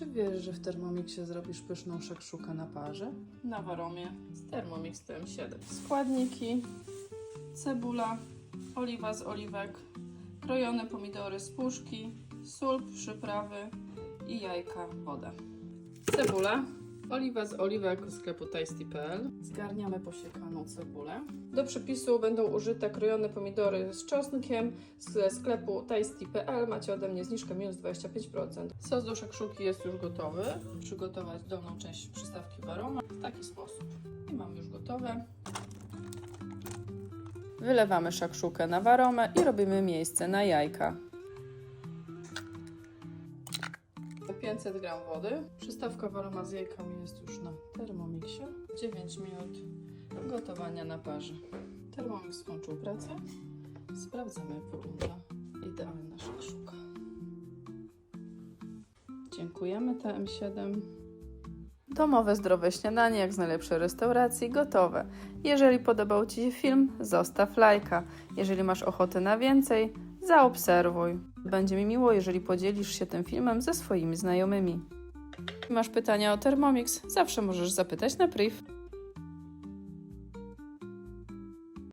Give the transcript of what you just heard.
Czy wiesz, że w Thermomixie zrobisz pyszną szakszukę na parze? Na waromie z Thermomix TM7. Składniki. Cebula, oliwa z oliwek, krojone pomidory z puszki, sól, przyprawy i jajka, woda. Cebula, oliwa z oliwek z sklepu tasty.pl. Zgarniamy posiekaną cebulę. Do przepisu będą użyte krojone pomidory z czosnkiem ze sklepu tasty.pl. Macie ode mnie zniżkę minus 25%. Sos do szakszuki jest już gotowy. Przygotować dolną część przystawki waroma w taki sposób. I mam już gotowe. Wylewamy szakszukę na waromę i robimy miejsce na jajka. 500 g wody. Przystawka waroma z jajkami jest już na Thermomixie. 9 minut gotowania na parze. Thermomix skończył pracę. Sprawdzamy jak wygląda idealna szakszuka. Dziękujemy TM7. Domowe zdrowe śniadanie jak z najlepszej restauracji gotowe. Jeżeli podobał Ci się film, zostaw lajka. Jeżeli masz ochotę na więcej, zaobserwuj. Będzie mi miło, jeżeli podzielisz się tym filmem ze swoimi znajomymi. Masz pytania o Thermomix? Zawsze możesz zapytać na priv.